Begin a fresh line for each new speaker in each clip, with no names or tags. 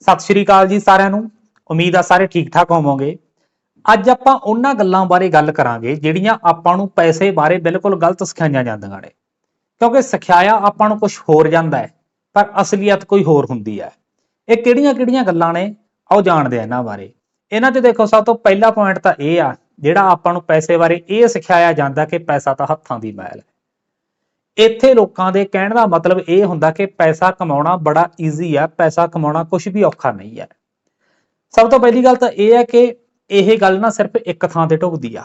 ਸਤਿ ਸ਼੍ਰੀ ਅਕਾਲ ਜੀ ਸਾਰਿਆਂ ਨੂੰ। ਉਮੀਦ ਆ ਸਾਰੇ ਠੀਕ ਠਾਕ ਹੋਵੋਗੇ। ਅੱਜ ਆਪਾਂ ਉਹਨਾਂ ਗੱਲਾਂ ਬਾਰੇ ਗੱਲ ਕਰਾਂਗੇ ਜਿਹੜੀਆਂ ਆਪਾਂ ਨੂੰ ਪੈਸੇ ਬਾਰੇ ਬਿਲਕੁਲ ਗਲਤ ਸਿਖਾਈਆਂ ਜਾਂਦੀਆਂ ਨੇ। ਕਿਉਂਕਿ ਸਿਖਾਇਆ ਆਪਾਂ ਨੂੰ ਕੁਝ ਹੋਰ ਜਾਂਦਾ ਹੈ, ਪਰ ਅਸਲੀਅਤ ਕੋਈ ਹੋਰ ਹੁੰਦੀ ਹੈ। ਇਹ ਕਿਹੜੀਆਂ-ਕਿਹੜੀਆਂ ਗੱਲਾਂ ਨੇ? ਆਓ ਜਾਣਦੇ ਆ ਇਹਨਾਂ ਬਾਰੇ। ਇਹਨਾਂ 'ਚ ਦੇਖੋ, ਸਭ ਤੋਂ ਪਹਿਲਾ ਪੁਆਇੰਟ ਤਾਂ ਇਹ ਆ, ਜਿਹੜਾ ਆਪਾਂ ਨੂੰ ਪੈਸੇ ਬਾਰੇ ਇਹ ਸਿਖਾਇਆ ਜਾਂਦਾ ਕਿ ਪੈਸਾ ਤਾਂ ਹੱਥਾਂ ਦੀ ਮੈਲ ਹੈ। ਇੱਥੇ ਲੋਕਾਂ ਦੇ ਕਹਿਣ ਦਾ ਮਤਲਬ ਇਹ ਹੁੰਦਾ ਕਿ ਪੈਸਾ ਕਮਾਉਣਾ ਬੜਾ ਈਜ਼ੀ ਆ, ਪੈਸਾ ਕਮਾਉਣਾ ਕੁਝ ਵੀ ਔਖਾ ਨਹੀਂ ਹੈ ਸਭ ਤੋਂ ਪਹਿਲੀ ਗੱਲ ਤਾਂ ਇਹ ਹੈ ਕਿ ਇਹ ਗੱਲ ਨਾ ਸਿਰਫ ਇੱਕ ਥਾਂ ਤੇ ਢੁਕਦੀ ਆ।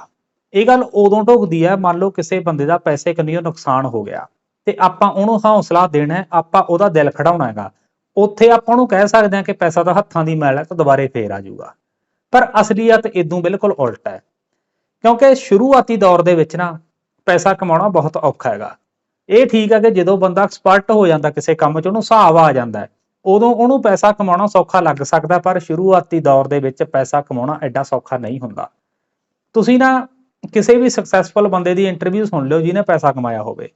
ਇਹ ਗੱਲ ਉਦੋਂ ਢੁਕਦੀ ਆ, ਮੰਨ ਲਓ ਕਿਸੇ ਬੰਦੇ ਦਾ ਪੈਸੇ ਕੰਨੀਓ ਨੁਕਸਾਨ ਹੋ ਗਿਆ ਤੇ ਆਪਾਂ ਉਹਨੂੰ ਹੌਸਲਾ ਦੇਣਾ ਹੈ, ਆਪਾਂ ਉਹਦਾ ਦਿਲ ਖੜਾਉਣਾ ਹੈਗਾ। ਉੱਥੇ ਆਪਾਂ ਉਹਨੂੰ ਕਹਿ ਸਕਦੇ ਹਾਂ ਕਿ ਪੈਸਾ ਤਾਂ ਹੱਥਾਂ ਦੀ ਮੈਲ ਹੈ ਤਾਂ ਦੁਬਾਰੇ ਫੇਰ ਆ ਜਾਊਗਾ। ਪਰ ਅਸਲੀਅਤ ਇਦੋਂ ਬਿਲਕੁਲ ਉਲਟ ਹੈ। ਕਿਉਂਕਿ ਸ਼ੁਰੂਆਤੀ ਦੌਰ ਦੇ ਵਿੱਚ ਨਾ ਪੈਸਾ ਕਮਾਉਣਾ ਬਹੁਤ ਔਖਾ ਹੈਗਾ। ਇਹ ਠੀਕ ਹੈ ਕਿ ਜਦੋਂ ਬੰਦਾ ਐਕਸਪਰਟ ਹੋ ਜਾਂਦਾ ਕਿਸੇ ਕੰਮ 'ਚ, ਉਹਨੂੰ ਹਿਸਾਬ ਆ ਜਾਂਦਾ ਉਦੋਂ ਉਹਨੂੰ ਪੈਸਾ ਕਮਾਉਣਾ ਸੌਖਾ ਲੱਗ ਸਕਦਾ, ਪਰ ਸ਼ੁਰੂਆਤੀ ਦੌਰ ਦੇ ਵਿੱਚ ਪੈਸਾ ਕਮਾਉਣਾ ਐਡਾ ਸੌਖਾ ਨਹੀਂ ਹੁੰਦਾ। ਤੁਸੀਂ ਨਾ ਕਿਸੇ ਵੀ ਸਕਸੈਸਫੁਲ ਬੰਦੇ ਦੀ ਇੰਟਰਵਿਊ ਸੁਣ ਲਿਓ ਜਿਹਨੇ ਪੈਸਾ ਕਮਾਇਆ ਹੋਵੇ।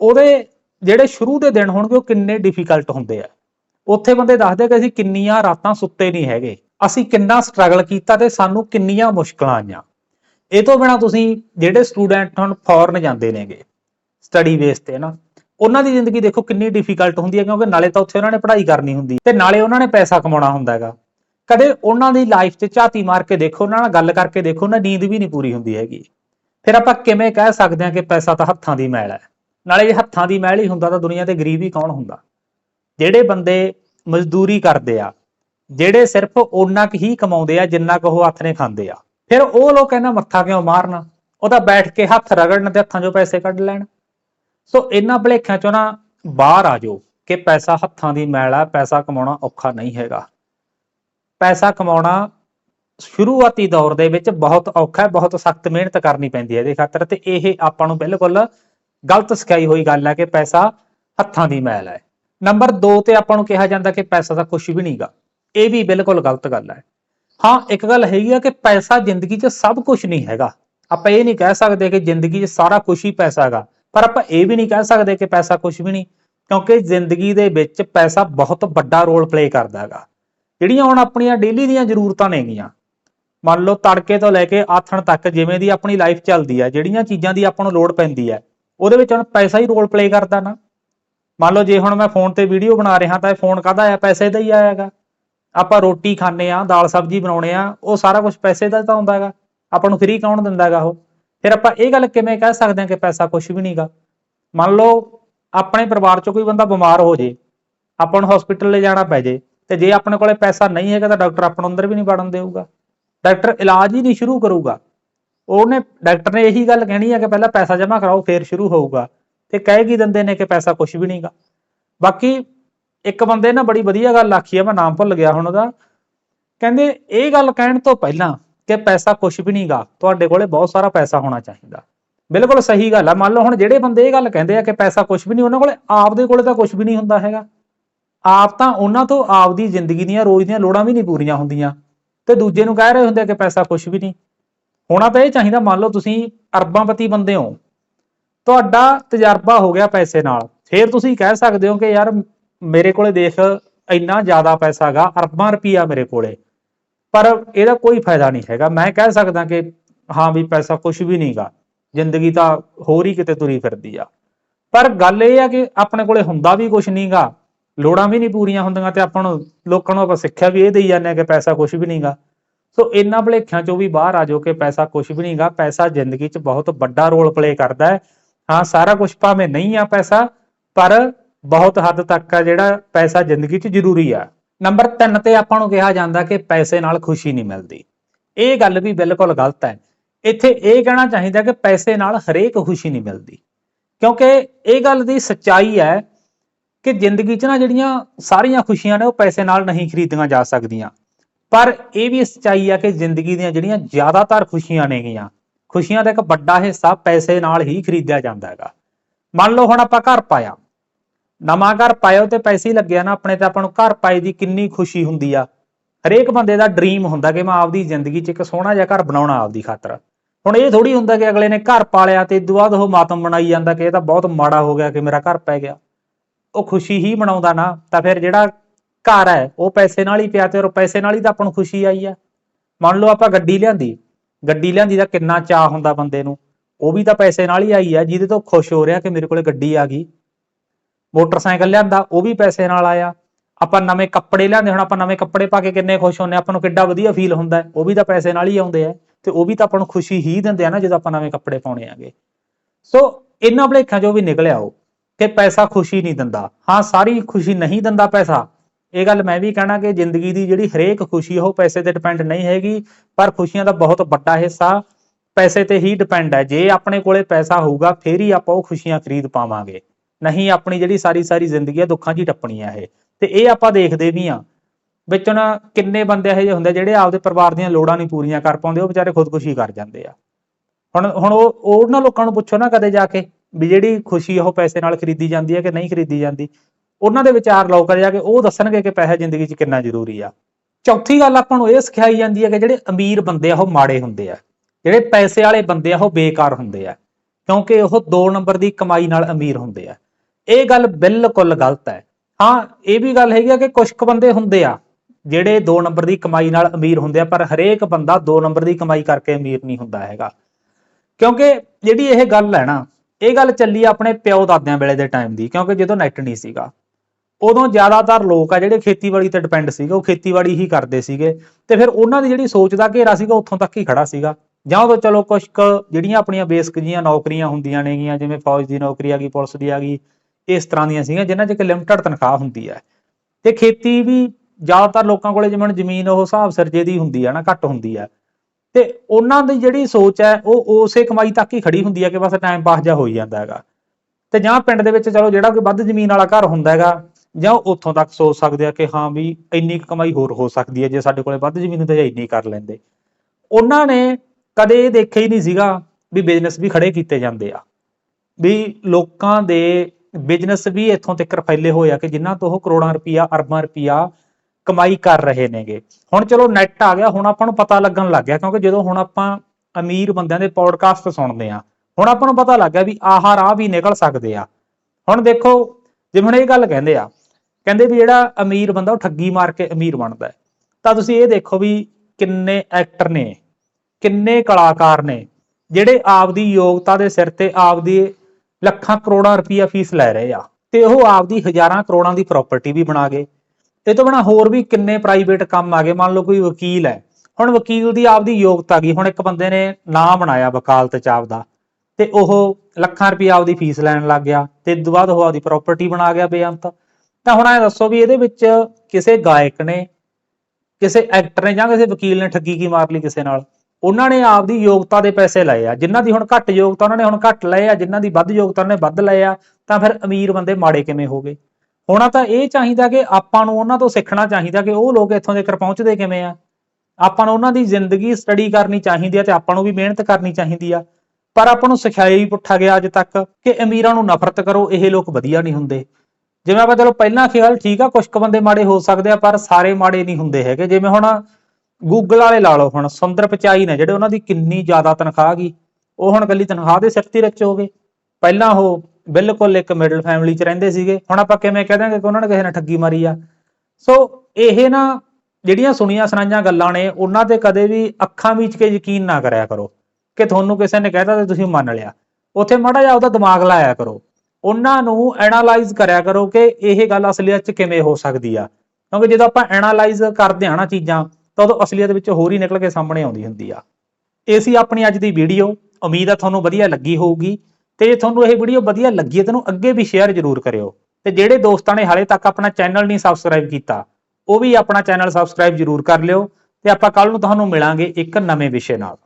ਉਹਦੇ ਜਿਹੜੇ ਸ਼ੁਰੂ ਦੇ ਦਿਨ ਹੋਣਗੇ, ਉਹ ਕਿੰਨੇ ਡਿਫਿਕਲਟ ਹੁੰਦੇ ਆ। ਉੱਥੇ ਬੰਦੇ ਦੱਸਦੇ ਕਿ ਅਸੀਂ ਕਿੰਨੀਆਂ ਰਾਤਾਂ ਸੁੱਤੇ ਨਹੀਂ ਹੈਗੇ। ਅਸੀਂ ਕਿੰਨਾ ਸਟਰਗਲ ਕੀਤਾ ਤੇ ਸਾਨੂੰ ਕਿੰਨੀਆਂ ਮੁਸ਼ਕਲਾਂ ਆਈਆਂ। ਇਹ ਤੋਂ ਬਿਨਾ ਤੁਸੀਂ ਜਿਹੜੇ ਸਟੂਡੈਂਟ ਹੁਣ ਫੋਰਨ ਜਾਂਦੇ ਨੇਗੇ ਸਟੱਡੀ ਬੇਸ ਤੇ ਨਾ? ਉਹਨਾਂ ਦੀ ਜ਼ਿੰਦਗੀ ਦੇਖੋ ਕਿੰਨੀ ਡਿਫਿਕਲਟ ਹੁੰਦੀ ਹੈ, ਕਿਉਂਕਿ ਨਾਲੇ ਤਾਂ ਉੱਥੇ ਉਹਨਾਂ ਨੇ ਪੜ੍ਹਾਈ ਕਰਨੀ ਹੁੰਦੀ ਤੇ ਨਾਲੇ ਉਹਨਾਂ ਨੇ ਪੈਸਾ ਕਮਾਉਣਾ ਹੁੰਦਾ ਹੈਗਾ। ਕਦੇ ਉਹਨਾਂ ਦੀ ਲਾਈਫ 'ਚ ਝਾਤੀ ਮਾਰ ਕੇ ਦੇਖੋ, ਉਹਨਾਂ ਨਾਲ ਗੱਲ ਕਰਕੇ ਦੇਖੋ, ਉਹਨਾਂ ਨੀਂਦ ਵੀ ਨਹੀਂ ਪੂਰੀ ਹੁੰਦੀ ਹੈਗੀ। ਫਿਰ ਆਪਾਂ ਕਿਵੇਂ ਕਹਿ ਸਕਦੇ ਹਾਂ ਕਿ ਪੈਸਾ ਤਾਂ ਹੱਥਾਂ ਦੀ ਮੈਲ ਹੈ। ਨਾਲੇ ਜੇ ਹੱਥਾਂ ਦੀ ਮੈਲ ਹੀ ਹੁੰਦਾ ਤਾਂ ਦੁਨੀਆ ਤੇ ਗਰੀਬ ਹੀ ਕੌਣ ਹੁੰਦਾ? ਜਿਹੜੇ ਬੰਦੇ ਮਜ਼ਦੂਰੀ ਕਰਦੇ ਆ, ਜਿਹੜੇ ਸਿਰਫ ਉਹਨਾਂ ਕੁ ਹੀ ਕਮਾਉਂਦੇ ਆ, ਜਿੰਨਾ ਕੁ ਉਹ ਹੱਥ ਨੇ ਖਾਂਦੇ ਆ। ਫਿਰ ਉਹ ਲੋਕ ਇਹਨਾਂ ਮੱਥਾ ਕਿਉਂ ਮਾਰਨ? ਉਹਦਾ ਬੈਠ ਕੇ ਹੱਥ ਰਗੜਨ ਤੇ ਹੱਥਾਂ 'ਚੋਂ ਪੈਸੇ ਕੱਢ ਲੈਣ। ਸੋ ਇਹਨਾਂ ਭਲੇਖਿਆਂ 'ਚੋਂ ਨਾ ਬਾਹਰ ਆ ਜਾਓ ਕਿ ਪੈਸਾ ਹੱਥਾਂ ਦੀ ਮੈਲ ਆ, ਪੈਸਾ ਕਮਾਉਣਾ ਔਖਾ ਨਹੀਂ ਹੈਗਾ। ਪੈਸਾ ਕਮਾਉਣਾ ਸ਼ੁਰੂਆਤੀ ਦੌਰ ਦੇ ਵਿੱਚ ਬਹੁਤ ਔਖਾ ਹੈ, ਬਹੁਤ ਸਖਤ ਮਿਹਨਤ ਕਰਨੀ ਪੈਂਦੀ ਹੈ ਇਹਦੇ ਖਾਤਰ ਤੇ ਇਹ ਆਪਾਂ ਨੂੰ ਬਿਲਕੁਲ ਗਲਤ ਸਿਖਾਈ ਹੋਈ ਗੱਲ ਹੈ ਕਿ ਪੈਸਾ ਹੱਥਾਂ ਦੀ ਮੈਲ ਹੈ। ਨੰਬਰ 2 ਤੇ ਆਪਾਂ ਨੂੰ ਕਿਹਾ ਜਾਂਦਾ ਕਿ ਪੈਸਾ ਤਾਂ ਕੁਝ ਵੀ ਨਹੀਂਗਾ। ਇਹ ਵੀ ਬਿਲਕੁਲ ਗਲਤ ਗੱਲ ਹੈ। ਹਾਂ, ਇੱਕ ਗੱਲ ਹੈਗੀ ਆ ਕਿ ਪੈਸਾ ਜ਼ਿੰਦਗੀ 'ਚ ਸਭ ਕੁਝ ਨਹੀਂ ਹੈਗਾ। ਆਪਾਂ ਇਹ ਨਹੀਂ ਕਹਿ ਸਕਦੇ ਕਿ ਜ਼ਿੰਦਗੀ 'ਚ ਸਾਰਾ ਕੁਝ ਹੀ ਪੈਸਾ ਹੈਗਾ। ਪਰ ਆਪਾਂ ਇਹ ਵੀ ਨਹੀਂ ਕਹਿ ਸਕਦੇ ਕਿ ਪੈਸਾ ਕੁਝ ਵੀ ਨਹੀਂ, ਕਿਉਂਕਿ ਜ਼ਿੰਦਗੀ ਦੇ ਵਿੱਚ ਪੈਸਾ ਬਹੁਤ ਵੱਡਾ ਰੋਲ ਪਲੇ ਕਰਦਾ ਹੈਗਾ। ਜਿਹੜੀਆਂ ਹੁਣ ਆਪਣੀਆਂ ਡੇਲੀ ਦੀਆਂ ਜ਼ਰੂਰਤਾਂ ਨੇਗੀਆਂ, ਮੰਨ ਲਓ ਤੜਕੇ ਤੋਂ ਲੈ ਕੇ ਆਥਣ ਤੱਕ ਜਿਵੇਂ ਦੀ ਆਪਣੀ ਲਾਈਫ ਚੱਲਦੀ ਹੈ ਜਿਹੜੀਆਂ ਚੀਜ਼ਾਂ ਦੀ ਆਪਾਂ ਨੂੰ ਲੋੜ ਪੈਂਦੀ ਹੈ ਉਹਦੇ ਵਿੱਚ ਹੁਣ ਪੈਸਾ ਹੀ ਰੋਲ ਪਲੇ ਕਰਦਾ ਨਾ। ਮੰਨ ਲਓ ਜੇ ਹੁਣ ਮੈਂ ਫੋਨ ਤੇ ਵੀਡੀਓ ਬਣਾ ਰਿਹਾ ਤਾਂ ਇਹ ਫੋਨ ਕਾਹਦਾ ਆਇਆ? ਪੈਸੇ ਦਾ ਹੀ ਆਇਆਗਾ ਆਪਾਂ ਰੋਟੀ ਖਾਂਦੇ ਆ, ਦਾਲ ਸਬਜ਼ੀ ਬਣਾਉਣੇ ਆ, ਉਹ ਸਾਰਾ ਕੁਝ ਪੈਸੇ ਦਾ ਤਾਂ ਹੁੰਦਾ ਹੈਗਾ। ਆਪਾਂ ਨੂੰ ਫ੍ਰੀ ਕੌਣ ਦਿੰਦਾ ਹੈਗਾ ਉਹ? ਫਿਰ ਆਪਾਂ ਇਹ ਗੱਲ ਕਿਵੇਂ ਕਹਿ ਸਕਦੇ ਹਾਂ ਕਿ ਪੈਸਾ ਕੁਝ ਵੀ ਨਹੀਂਗਾ ਮੰਨ ਲਓ ਆਪਣੇ ਪਰਿਵਾਰ ਚੋਂ ਕੋਈ ਬੰਦਾ ਬਿਮਾਰ ਹੋ ਜੇ, ਆਪਾਂ ਨੂੰ ਹਸਪੀਟਲ ਲੈ ਜਾਣਾ ਪੈ ਜੇ, ਤੇ ਜੇ ਆਪਣੇ ਕੋਲੇ ਪੈਸਾ ਨਹੀਂ ਹੈਗਾ ਤਾਂ ਡਾਕਟਰ ਆਪਾਂ ਨੂੰ ਅੰਦਰ ਵੀ ਨਹੀਂ ਵੜਨ ਦੇਊਗਾ। ਡਾਕਟਰ ਇਲਾਜ ਹੀ ਨਹੀਂ ਸ਼ੁਰੂ ਕਰੂਗਾ। ਉਹਨੇ, ਡਾਕਟਰ ਨੇ ਇਹੀ ਗੱਲ ਕਹਿਣੀ ਹੈ ਕਿ ਪਹਿਲਾਂ ਪੈਸਾ ਜਮ੍ਹਾਂ ਕਰਾਓ, ਫੇਰ ਸ਼ੁਰੂ ਹੋਊਗਾ। ਤੇ ਕਹਿ ਕੀ ਦਿੰਦੇ ਨੇ ਕਿ ਪੈਸਾ ਕੁਝ ਵੀ ਨਹੀਂਗਾ ਬਾਕੀ ਇੱਕ ਬੰਦੇ ਨੇ ਬੜੀ ਵਧੀਆ ਗੱਲ ਆਖੀ ਹੈ ਮੈਂ ਨਾਮ ਭੁੱਲ ਗਿਆ ਹੁਣ ਉਹਦਾ। ਕਹਿੰਦੇ ਇਹ ਗੱਲ ਕਹਿਣ ਤੋਂ ਪਹਿਲਾਂ ਕਿ ਪੈਸਾ ਕੁਝ ਵੀ ਨਹੀਂਗਾ ਤੁਹਾਡੇ ਕੋਲੇ ਬਹੁਤ ਸਾਰਾ ਪੈਸਾ ਹੋਣਾ ਚਾਹੀਦਾ। ਬਿਲਕੁਲ ਸਹੀ ਗੱਲ ਆ, ਮੰਨ ਲਓ ਹੁਣ ਜਿਹੜੇ ਬੰਦੇ ਇਹ ਗੱਲ ਕਹਿੰਦੇ ਆ ਕਿ ਪੈਸਾ ਕੁਝ ਵੀ ਨਹੀਂ ਉਹਨਾਂ ਕੋਲੇ ਆਪ ਦੇ ਕੋਲੇ ਤਾਂ ਕੁਝ ਵੀ ਨਹੀਂ ਹੁੰਦਾ ਹੈਗਾ। ਆਪ ਤਾਂ ਉਹਨਾਂ ਤੋਂ ਆਪ ਦੀ ਜ਼ਿੰਦਗੀ ਦੀਆਂ, ਰੋਜ਼ ਦੀਆਂ ਲੋੜਾਂ ਵੀ ਨਹੀਂ ਪੂਰੀਆਂ ਹੁੰਦੀਆਂ। ਤੇ ਦੂਜੇ ਨੂੰ ਕਹਿ ਰਹੇ ਹੁੰਦੇ ਕਿ ਪੈਸਾ ਕੁਝ ਵੀ ਨਹੀਂ ਹੋਣਾ ਤਾਂ ਇਹ ਚਾਹੀਦਾ, ਮੰਨ ਲਓ ਤੁਸੀਂ ਅਰਬਾਂਪਤੀ ਬੰਦੇ ਹੋ। ਤੁਹਾਡਾ ਤਜਰਬਾ ਹੋ ਗਿਆ ਪੈਸੇ ਨਾਲ। ਫਿਰ ਤੁਸੀਂ ਕਹਿ ਸਕਦੇ ਹੋ ਕਿ ਯਾਰ, ਮੇਰੇ ਕੋਲੇ ਦੇਖ, ਇੰਨਾ ਜ਼ਿਆਦਾ ਪੈਸਾ ਹੈਗਾ ਅਰਬਾਂ ਰੁਪਈਆ ਮੇਰੇ ਕੋਲੇ। ਪਰ ਇਹਦਾ ਕੋਈ ਫਾਇਦਾ ਨਹੀਂ ਹੈਗਾ। ਮੈਂ ਕਹਿ ਸਕਦਾ ਕਿ ਹਾਂ ਵੀ ਪੈਸਾ ਕੁਝ ਵੀ ਨਹੀਂਗਾ। ਜ਼ਿੰਦਗੀ ਤਾਂ ਹੋਰ ਹੀ ਕਿਤੇ ਤੁਰੀ ਫਿਰਦੀ ਆ। ਪਰ ਗੱਲ ਇਹ ਆ ਕਿ ਆਪਣੇ ਕੋਲੇ ਹੁੰਦਾ ਵੀ ਕੁਝ ਨਹੀਂਗਾ। ਲੋੜਾਂ ਵੀ ਨਹੀਂ ਪੂਰੀਆਂ ਹੁੰਦੀਆਂ ਤੇ ਆਪਾਂ ਨੂੰ ਲੋਕਾਂ ਨੂੰ ਆਪਾਂ ਸਿੱਖਿਆ ਵੀ ਇਹ ਦੇਈ ਜਾਂਦੇ ਆ ਕਿ ਪੈਸਾ ਕੁਝ ਵੀ ਨਹੀਂਗਾ। ਸੋ ਇਹਨਾਂ ਭਲੇਖਿਆਂ ਚੋਂ ਵੀ ਬਾਹਰ ਆ ਜਾਓ ਕਿ ਪੈਸਾ ਕੁਝ ਵੀ ਨਹੀਂਗਾ। ਪੈਸਾ ਜ਼ਿੰਦਗੀ 'ਚ ਬਹੁਤ ਵੱਡਾ ਰੋਲ ਪਲੇ ਕਰਦਾ ਹੈ। ਹਾਂ, ਸਾਰਾ ਕੁਝ ਭਾਵੇਂ ਨਹੀਂ ਆ ਪੈਸਾ, ਪਰ ਬਹੁਤ ਹੱਦ ਤੱਕ ਆ ਜਿਹੜਾ ਪੈਸਾ ਜ਼ਿੰਦਗੀ 'ਚ ਜ਼ਰੂਰੀ ਆ। ਨੰਬਰ 3 ਤੇ ਆਪਾਂ ਨੂੰ ਕਿਹਾ ਜਾਂਦਾ ਕਿ ਪੈਸੇ ਨਾਲ ਖੁਸ਼ੀ ਨਹੀਂ ਮਿਲਦੀ। ਇਹ ਗੱਲ ਵੀ ਬਿਲਕੁਲ ਗਲਤ ਹੈ। ਇੱਥੇ ਇਹ ਕਹਿਣਾ ਚਾਹੀਦਾ ਕਿ ਪੈਸੇ ਨਾਲ ਹਰੇਕ ਖੁਸ਼ੀ ਨਹੀਂ ਮਿਲਦੀ। ਕਿਉਂਕਿ ਇਹ ਗੱਲ ਦੀ ਸੱਚਾਈ ਹੈ ਕਿ ਜ਼ਿੰਦਗੀ 'ਚ ਨਾ ਜਿਹੜੀਆਂ ਸਾਰੀਆਂ ਖੁਸ਼ੀਆਂ ਨੇ ਉਹ ਪੈਸੇ ਨਾਲ ਨਹੀਂ ਖਰੀਦੀਆਂ ਜਾ ਸਕਦੀਆਂ। ਪਰ ਇਹ ਵੀ ਸੱਚਾਈ ਹੈ ਕਿ ਜ਼ਿੰਦਗੀ ਦੀਆਂ ਜਿਹੜੀਆਂ ਜ਼ਿਆਦਾਤਰ ਖੁਸ਼ੀਆਂ ਨੇਗੀਆਂ, ਖੁਸ਼ੀਆਂ ਦਾ ਇੱਕ ਵੱਡਾ ਹਿੱਸਾ ਪੈਸੇ ਨਾਲ ਹੀ ਖਰੀਦਿਆ ਜਾਂਦਾ ਹੈਗਾ। ਮੰਨ ਲਓ ਹੁਣ ਆਪਾਂ ਘਰ ਪਾਇਆ। ਨਵਾਂ ਘਰ ਪਾਇਓ ਤੇ ਪੈਸੇ ਹੀ ਲੱਗਿਆ ਨਾ, ਆਪਣੇ ਤੇ ਆਪਾਂ ਨੂੰ ਘਰ ਪਾਈ ਦੀ ਕਿੰਨੀ ਖੁਸ਼ੀ ਹੁੰਦੀ ਆ। ਹਰੇਕ ਬੰਦੇ ਦਾ ਡ੍ਰੀਮ ਹੁੰਦਾ ਕਿ ਮੈਂ ਆਪਦੀ ਜ਼ਿੰਦਗੀ 'ਚ ਇੱਕ ਸੋਹਣਾ ਜਿਹਾ ਘਰ ਬਣਾਉਣਾ ਆਪਦੀ ਖਾਤਰ। ਹੁਣ ਇਹ ਥੋੜੀ ਹੁੰਦਾ ਕਿ ਅਗਲੇ ਨੇ ਘਰ ਪਾਲਿਆ ਤੇ ਇਦੋਂ ਬਾਅਦ ਉਹ ਮਾਤਮ ਮਨਾਈ ਜਾਂਦਾ ਕਿ ਇਹ ਤਾਂ ਬਹੁਤ ਮਾੜਾ ਹੋ ਗਿਆ ਕਿ ਮੇਰਾ ਘਰ ਪੈ ਗਿਆ। ਉਹ ਖੁਸ਼ੀ ਹੀ ਮਨਾਉਂਦਾ ਨਾ, ਤਾਂ ਫਿਰ ਜਿਹੜਾ ਘਰ ਹੈ, ਉਹ ਪੈਸੇ ਨਾਲ ਹੀ ਪਿਆ ਤੇ ਉਹ ਪੈਸੇ ਨਾਲ ਹੀ ਤਾਂ ਆਪਾਂ ਨੂੰ ਖੁਸ਼ੀ ਆਈ ਆ। ਮੰਨ ਲਓ ਆਪਾਂ ਗੱਡੀ ਲਿਆਂਦੀ ਗੱਡੀ ਲਿਆਂਦੀ ਦਾ ਕਿੰਨਾ ਚਾਹ ਹੁੰਦਾ ਬੰਦੇ ਨੂੰ। ਉਹ ਵੀ ਤਾਂ ਪੈਸੇ ਨਾਲ ਹੀ ਆਈ ਆ, ਜਿਹਦੇ ਤੋਂ ਖੁਸ਼ ਹੋ ਰਿਹਾ ਕਿ ਮੇਰੇ ਕੋਲੇ ਗੱਡੀ ਆ ਗਈ। ਮੋਟਰਸਾਈਕਲ ਲਿਆਂਦਾ, ਉਹ ਵੀ ਪੈਸੇ ਨਾਲ ਆਇਆ। ਆਪਾਂ ਨਵੇਂ ਕੱਪੜੇ ਲਿਆਂਦੇ, ਹੁਣ ਆਪਾਂ ਨਵੇਂ ਕੱਪੜੇ ਪਾ ਕੇ ਕਿੰਨੇ ਖੁਸ਼ ਹੁੰਨੇ ਆਪਾਂ ਨੂੰ ਕਿੱਡਾ ਵਧੀਆ ਫੀਲ ਹੁੰਦਾ ਉਹ ਵੀ ਤਾਂ ਪੈਸੇ ਨਾਲ ਹੀ ਆਉਂਦੇ ਆ ਤੇ ਉਹ ਵੀ ਤਾਂ ਆਪਾਂ ਨੂੰ ਖੁਸ਼ੀ ਹੀ ਦਿੰਦੇ ਆ ਨਾ ਜਦੋਂ ਆਪਾਂ ਨਵੇਂ ਕੱਪੜੇ ਪਾਉਣੇ ਆਗੇ। ਸੋ ਇਹਨਾਂ ਭਲੇਖਾਂ ਚੋਂ ਵੀ ਨਿਕਲਿਆ ਉਹ ਕਿ ਪੈਸਾ ਖੁਸ਼ੀ ਨਹੀਂ ਦਿੰਦਾ। ਹਾਂ, ਸਾਰੀ ਖੁਸ਼ੀ ਨਹੀਂ ਦਿੰਦਾ ਪੈਸਾ। ਇਹ ਗੱਲ ਮੈਂ ਵੀ ਕਹਿਣਾ ਕਿ ਜ਼ਿੰਦਗੀ ਦੀ ਜਿਹੜੀ ਹਰੇਕ ਖੁਸ਼ੀ ਉਹ ਪੈਸੇ ਤੇ ਡਿਪੈਂਡ ਨਹੀਂ ਹੈਗੀ, ਪਰ ਖੁਸ਼ੀਆਂ ਦਾ ਬਹੁਤ ਵੱਡਾ ਹਿੱਸਾ ਪੈਸੇ ਤੇ ਹੀ ਡਿਪੈਂਡ ਹੈ। ਜੇ ਆਪਣੇ ਕੋਲੇ ਪੈਸਾ ਹੋਊਗਾ, ਫੇਰ ਹੀ ਆਪਾਂ ਉਹ ਖੁਸ਼ੀਆਂ ਖਰੀਦ ਪਾਵਾਂਗੇ। ਨਹੀਂ ਆਪਣੀ ਜਿਹੜੀ ਸਾਰੀ ਸਾਰੀ ਜ਼ਿੰਦਗੀ ਆ, ਦੁੱਖਾਂ 'ਚ ਹੀ ਟੱਪਣੀ ਆ ਇਹ। ਤੇ ਇਹ ਆਪਾਂ ਦੇਖਦੇ ਵੀ ਆ। ਵਿੱਚ ਹੁਣ ਕਿੰਨੇ ਬੰਦੇ ਇਹੋ ਜਿਹੇ ਹੁੰਦੇ ਆ ਜਿਹੜੇ ਆਪਦੇ ਪਰਿਵਾਰ ਦੀਆਂ ਲੋੜਾਂ ਨਹੀਂ ਪੂਰੀਆਂ ਕਰ ਪਾਉਂਦੇ, ਉਹ ਵਿਚਾਰੇ ਖੁਦਕੁਸ਼ੀ ਕਰ ਜਾਂਦੇ ਆ। ਹੁਣ ਹੁਣ ਉਹ ਉਹਨਾਂ ਲੋਕਾਂ ਨੂੰ ਪੁੱਛੋ ਨਾ ਕਦੇ ਜਾ ਕੇ ਵੀ ਜਿਹੜੀ ਖੁਸ਼ੀ ਆ, ਉਹ ਪੈਸੇ ਨਾਲ ਖਰੀਦੀ ਜਾਂਦੀ ਹੈ ਕਿ ਨਹੀਂ ਖਰੀਦੀ ਜਾਂਦੀ। ਉਹਨਾਂ ਦੇ ਵਿਚਾਰ ਲਓ ਕਦੇ ਜਾ ਕੇ, ਉਹ ਦੱਸਣਗੇ ਕਿ ਪੈਸਾ ਜ਼ਿੰਦਗੀ 'ਚ ਕਿੰਨਾ ਜ਼ਰੂਰੀ ਆ। ਚੌਥੀ ਗੱਲ ਆਪਾਂ ਨੂੰ ਇਹ ਸਿਖਾਈ ਜਾਂਦੀ ਹੈ ਕਿ ਜਿਹੜੇ ਅਮੀਰ ਬੰਦੇ ਆ, ਉਹ ਮਾੜੇ ਹੁੰਦੇ ਆ। ਜਿਹੜੇ ਪੈਸੇ ਵਾਲੇ ਬੰਦੇ ਆ, ਉਹ ਬੇਕਾਰ ਹੁੰਦੇ ਆ। ਕਿਉਂਕਿ ਉਹ 2 ਨੰਬਰ ਦੀ ਕਮਾਈ ਨਾਲ ਅਮੀਰ ਹੁੰਦੇ ਆ। ਇਹ ਗੱਲ ਬਿਲਕੁਲ ਗਲਤ ਹੈ। ਹਾਂ, ਇਹ ਵੀ ਗੱਲ ਹੈਗੀ ਆ ਕਿ ਕੁਝ ਕੁ ਬੰਦੇ ਹੁੰਦੇ ਆ, ਜਿਹੜੇ 2 ਨੰਬਰ ਦੀ ਕਮਾਈ ਨਾਲ ਅਮੀਰ ਹੁੰਦੇ ਆ, ਪਰ ਹਰੇਕ ਬੰਦਾ 2 ਨੰਬਰ ਦੀ ਕਮਾਈ ਕਰਕੇ ਅਮੀਰ ਨਹੀਂ ਹੁੰਦਾ ਹੈਗਾ। ਕਿਉਂਕਿ ਜਿਹੜੀ ਇਹ ਗੱਲ ਹੈ ਨਾ, ਇਹ ਗੱਲ ਚੱਲੀ ਆਪਣੇ ਪਿਓ ਦਾਦਿਆਂ ਵੇਲੇ ਦੇ ਟਾਈਮ ਦੀ, ਕਿਉਂਕਿ ਜਦੋਂ ਨੈਟ ਨਹੀਂ ਸੀਗਾ, ਉਦੋਂ ਜ਼ਿਆਦਾਤਰ ਲੋਕ ਆ ਜਿਹੜੇ ਖੇਤੀਬਾੜੀ ਤੇ ਡਿਪੈਂਡ ਸੀਗੇ, ਉਹ ਖੇਤੀਬਾੜੀ ਹੀ ਕਰਦੇ ਸੀਗੇ, ਤੇ ਫਿਰ ਉਹਨਾਂ ਦੀ ਜਿਹੜੀ ਸੋਚ ਦਾ ਘੇਰਾ ਸੀਗਾ, ਉੱਥੋਂ ਤੱਕ ਹੀ ਖੜਾ ਸੀਗਾ। ਜਾਂ ਉਦੋਂ ਚਲੋ ਕੁਝ ਕੁ ਜਿਹੜੀਆਂ ਆਪਣੀਆਂ ਬੇਸਿਕ ਜੀਆਂ ਨੌਕਰੀਆਂ ਹੁੰਦੀਆਂ ਨੇਗੀਆਂ, ਜਿਵੇਂ ਫੌਜ ਦੀ ਨੌਕਰੀ ਆ ਗਈ, ਪੁਲਿਸ ਦੀ ਆ ਗਈ ਇਸ ਤਰ੍ਹਾਂ ਦੀਆਂ ਸੀਗੀਆਂ, ਜਿਨ੍ਹਾਂ 'ਚ ਇੱਕ ਲਿਮਟਡ ਤਨਖਾਹ ਹੁੰਦੀ ਹੈ। ਤੇ ਖੇਤੀ ਵੀ ਜ਼ਿਆਦਾਤਰ ਲੋਕਾਂ ਕੋਲੇ ਜਿਵੇਂ ਜ਼ਮੀਨ ਉਹ ਹਿਸਾਬ ਸਰਜੇ ਦੀ ਹੁੰਦੀ ਹੈ ਨਾ, ਘੱਟ ਹੁੰਦੀ ਹੈ। ਤੇ ਉਹਨਾਂ ਦੀ ਜਿਹੜੀ ਸੋਚ ਹੈ, ਉਹ ਉਸੇ ਕਮਾਈ ਤੱਕ ਹੀ ਖੜੀ ਹੁੰਦੀ ਹੈ ਕਿ ਬਸ ਟਾਈਮ ਪਾਸ ਜਾ ਹੋਈ ਜਾਂਦਾ ਹੈਗਾ। ਤੇ ਜਾਂ ਪਿੰਡ ਦੇ ਵਿੱਚ ਚਲੋ ਜਿਹੜਾ ਕੋਈ ਵੱਧ ਜ਼ਮੀਨ ਵਾਲਾ ਘਰ ਹੁੰਦਾ ਹੈਗਾ, ਜਾਂ ਉਹ ਉੱਥੋਂ ਤੱਕ ਸੋਚ ਸਕਦੇ ਆ ਕਿ ਹਾਂ ਵੀ ਇੰਨੀ ਕੁ ਕਮਾਈ ਹੋਰ ਹੋ ਸਕਦੀ ਹੈ, ਜੇ ਸਾਡੇ ਕੋਲੇ ਵੱਧ ਜ਼ਮੀਨ ਹੁੰਦੀ ਤਾਂ ਇੰਨੀ ਕਰ ਲੈਂਦੇ। ਉਹਨਾਂ ਨੇ ਕਦੇ ਇਹ ਦੇਖਿਆ ਹੀ ਨਹੀਂ ਸੀਗਾ ਵੀ ਬਿਜ਼ਨਸ ਵੀ ਖੜੇ ਕੀਤੇ ਜਾਂਦੇ ਆ। ਵੀ ਲੋਕਾਂ ਦੇ ਬਿਜ਼ਨਸ ਵੀ ਇੱਥੋਂ ਤੱਕ ਫੈਲੇ ਹੋਏ ਆ ਕਿ ਜਿਨ੍ਹਾਂ ਤੋਂ ਉਹ ਕਰੋੜਾਂ ਰੁਪਈਆ, ਅਰਬਾਂ ਰੁਪਈਆ ਕਮਾਈ ਕਰ ਰਹੇ ਨੇਗੇ। ਹੁਣ ਚਲੋ ਨੈਟ ਆ ਗਿਆ, ਹੁਣ ਆਪਾਂ ਨੂੰ ਪਤਾ ਲੱਗਣ ਲੱਗ ਗਿਆ ਕਿਉਂਕਿ ਜਦੋਂ ਹੁਣ ਆਪਾਂ ਅਮੀਰ ਬੰਦਿਆਂ ਦੇ ਪੋਡਕਾਸਟ ਸੁਣਦੇ ਆ ਹੁਣ ਆਪਾਂ ਨੂੰ ਪਤਾ ਲੱਗ ਗਿਆ ਵੀ ਆਹ ਰਾਹ ਵੀ ਨਿਕਲ ਸਕਦੇ ਆ। ਹੁਣ ਦੇਖੋ ਜਿਵੇਂ ਹੁਣ ਇਹ ਗੱਲ ਕਹਿੰਦੇ ਆ, ਕਹਿੰਦੇ ਵੀ ਜਿਹੜਾ ਅਮੀਰ ਬੰਦਾ ਉਹ ਠੱਗੀ ਮਾਰ ਕੇ ਅਮੀਰ ਬਣਦਾ ਤਾਂ ਤੁਸੀਂ ਇਹ ਦੇਖੋ ਵੀ ਕਿੰਨੇ ਐਕਟਰ ਨੇ, ਕਿੰਨੇ ਕਲਾਕਾਰ ਨੇ, ਜਿਹੜੇ ਆਪਦੀ ਯੋਗਤਾ ਦੇ ਸਿਰ ਤੇ ਆਪਦੀ ਲੱਖਾਂ ਕਰੋੜਾਂ ਰੁਪਈਆ ਫੀਸ ਲੈ ਰਹੇ ਆ। ਤੇ ਉਹ ਆਪਦੀ ਹਜ਼ਾਰਾਂ ਕਰੋੜਾਂ ਦੀ ਪ੍ਰਾਪਰਟੀ ਵੀ ਬਣਾ ਗਏ। ਇਹ ਤੋਂ ਬਿਨਾ ਹੋਰ ਵੀ ਕਿੰਨੇ ਪ੍ਰਾਈਵੇਟ ਕੰਮ ਆ ਗਏ। ਮੰਨ ਲਓ ਕੋਈ ਵਕੀਲ ਹੈ। ਹੁਣ ਵਕੀਲ ਦੀ ਆਪਦੀ ਯੋਗਤਾ ਗਈ। ਹੁਣ ਇੱਕ ਬੰਦੇ ਨੇ ਨਾਂ ਬਣਾਇਆ ਵਕਾਲਤ ਚ ਆਪਦਾ ਤੇ ਉਹ ਲੱਖਾਂ ਰੁਪਈਆ ਆਪਦੀ ਫੀਸ ਲੈਣ ਲੱਗ ਗਿਆ। ਤੇ ਇਸ ਤੋਂ ਬਾਅਦ ਉਹ ਆਪਦੀ ਪ੍ਰਾਪਰਟੀ ਬਣਾ ਗਿਆ ਬੇਅੰਤ। ਤਾਂ ਹੁਣ ਐ ਦੱਸੋ ਵੀ ਇਹਦੇ ਵਿੱਚ ਕਿਸੇ ਗਾਇਕ ਨੇ, ਕਿਸੇ ਐਕਟਰ ਨੇ ਜਾਂ ਕਿਸੇ ਵਕੀਲ ਨੇ ਠੱਗੀ ਕੀ ਮਾਰ ਲਈ ਕਿਸੇ ਨਾਲ? ਉਹਨਾਂ ਨੇ ਆਪਦੀ ਯੋਗਤਾ ਦੇ ਪੈਸੇ ਲਏ ਆ। ਜਿਨ੍ਹਾਂ ਦੀ ਹੁਣ ਘੱਟ ਯੋਗਤਾ ਉਹਨਾਂ ਨੇ ਹੁਣ ਘੱਟ ਲਏ ਆ, ਜਿਨ੍ਹਾਂ ਦੀ ਵੱਧ ਯੋਗਤਾ ਉਹਨਾਂ ਨੇ ਵੱਧ ਲਏ ਆ, ਤਾਂ ਫਿਰ ਅਮੀਰ ਬੰਦੇ ਮਾੜੇ ਕਿਵੇਂ ਹੋ ਗਏ ਹੋਣਾ ਤਾਂ ਇਹ ਚਾਹੀਦਾ ਕਿ ਆਪਾਂ ਨੂੰ ਉਹਨਾਂ ਤੋਂ ਸਿੱਖਣਾ ਚਾਹੀਦਾ ਕਿ ਉਹ ਲੋਕ ਇੱਥੋਂ ਤੱਕ ਪਹੁੰਚਦੇ ਕਿਵੇਂ ਆ। ਆਪਾਂ ਨੂੰ ਉਹਨਾਂ ਦੀ ਜ਼ਿੰਦਗੀ ਸਟੱਡੀ ਕਰਨੀ ਚਾਹੀਦੀ ਆ ਤੇ ਆਪਾਂ ਨੂੰ ਵੀ ਮਿਹਨਤ ਕਰਨੀ ਚਾਹੀਦੀ ਆ। ਪਰ ਆਪਾਂ ਨੂੰ ਸਿਖਾਇਆ ਹੀ ਪੁੱਠਾ ਗਿਆ ਅੱਜ ਤੱਕ ਕਿ ਅਮੀਰਾਂ ਨੂੰ ਨਫ਼ਰਤ ਕਰੋ, ਇਹ ਲੋਕ ਵਧੀਆ ਨਹੀਂ ਹੁੰਦੇ। ਜਿਵੇਂ ਆਪਾਂ ਚਲੋ ਪਹਿਲਾਂ ਖਿਆਲ ਠੀਕ ਆ ਕੁਝ ਕੁ ਬੰਦੇ ਮਾੜੇ ਹੋ ਸਕਦੇ ਆ, ਪਰ ਸਾਰੇ ਮਾੜੇ ਨਹੀਂ ਹੁੰਦੇ ਹੈਗੇ। ਜਿਵੇਂ ਹੁਣ ਗੂਗਲ ਵਾਲੇ ਲਾ ਲਓ ਹੁਣ ਸੁੰਦਰ ਪਚਾਈ ਨੇ ਜਿਹੜੇ ਉਹਨਾਂ ਦੀ ਕਿੰਨੀ ਜ਼ਿਆਦਾ ਤਨਖਾਹ ਗਈ। ਉਹ ਹੁਣ ਕੱਲੀ ਤਨਖਾਹ ਦੇ ਸਿਰ ਤੇ ਰੱਚ ਹੋ ਗਏ ਪਹਿਲਾਂ ਉਹ ਬਿਲਕੁਲ ਇੱਕ ਮਿਡਲ ਫੈਮਿਲੀ 'ਚ ਰਹਿੰਦੇ ਸੀਗੇ। ਹੁਣ ਆਪਾਂ ਕਿਵੇਂ ਕਹਿ ਦਾਂਗੇ ਕਿ ਉਹਨਾਂ ਨੇ ਕਿਸੇ ਨੇ ਠੱਗੀ ਮਾਰੀ ਆ। ਸੋ ਇਹ ਨਾ ਜਿਹੜੀਆਂ ਸੁਣੀਆਂ ਸੁਣਾਈਆਂ ਗੱਲਾਂ ਨੇ, ਉਹਨਾਂ ਤੇ ਕਦੇ ਵੀ ਅੱਖਾਂ ਵਿੱਚ ਕੇ ਯਕੀਨ ਨਾ ਕਰਿਆ ਕਰੋ ਕਿ ਤੁਹਾਨੂੰ ਕਿਸੇ ਨੇ ਕਹਿਤਾ ਤੇ ਤੁਸੀਂ ਮੰਨ ਲਿਆ। ਉੱਥੇ ਮਾੜਾ ਜਿਹਾ ਉਹਦਾ ਦਿਮਾਗ ਲਾਇਆ ਕਰੋ। ਉਹਨਾਂ ਨੂੰ ਐਨਾਲਾਈਜ਼ ਕਰਿਆ ਕਰੋ ਕਿ ਇਹ ਗੱਲ ਅਸਲੀਅਤ 'ਚ ਕਿਵੇਂ ਹੋ ਸਕਦੀ ਆ। ਕਿਉਂਕਿ ਜਦੋਂ ਆਪਾਂ ਐਨਾਲਾਈਜ਼ ਕਰਦੇ ਹਾਂ ਨਾ ਚੀਜ਼ਾਂ ਤਾਂ ਉਦੋਂ ਅਸਲੀਅਤ ਵਿੱਚ ਹੋਰ ਹੀ ਨਿਕਲ ਕੇ ਸਾਹਮਣੇ ਆਉਂਦੀ ਹੁੰਦੀ ਆ। ਇਹ ਸੀ ਆਪਣੀ ਅੱਜ ਦੀ ਵੀਡੀਓ। ਉਮੀਦ ਆ ਤੁਹਾਨੂੰ ਵਧੀਆ ਲੱਗੀ ਹੋਊਗੀ। ਤੇ ਤੁਹਾਨੂੰ ਇਹ ਵੀਡੀਓ ਵਧੀਆ ਲੱਗੀ ਹੈ ਤਾਂ ਅੱਗੇ ਵੀ ਸ਼ੇਅਰ ਜ਼ਰੂਰ ਕਰਿਓ। ਤੇ ਜਿਹੜੇ ਦੋਸਤਾਂ ਨੇ ਹਾਲੇ ਤੱਕ ਆਪਣਾ ਚੈਨਲ ਨਹੀਂ ਸਬਸਕ੍ਰਾਈਬ ਕੀਤਾ, ਉਹ ਵੀ ਆਪਣਾ ਚੈਨਲ ਸਬਸਕ੍ਰਾਈਬ ਜ਼ਰੂਰ ਕਰ ਲਿਓ। ਤੇ ਆਪਾਂ ਕੱਲ ਨੂੰ ਤੁਹਾਨੂੰ ਮਿਲਾਂਗੇ ਇੱਕ ਨਵੇਂ ਵਿਸ਼ੇ ਨਾਲ।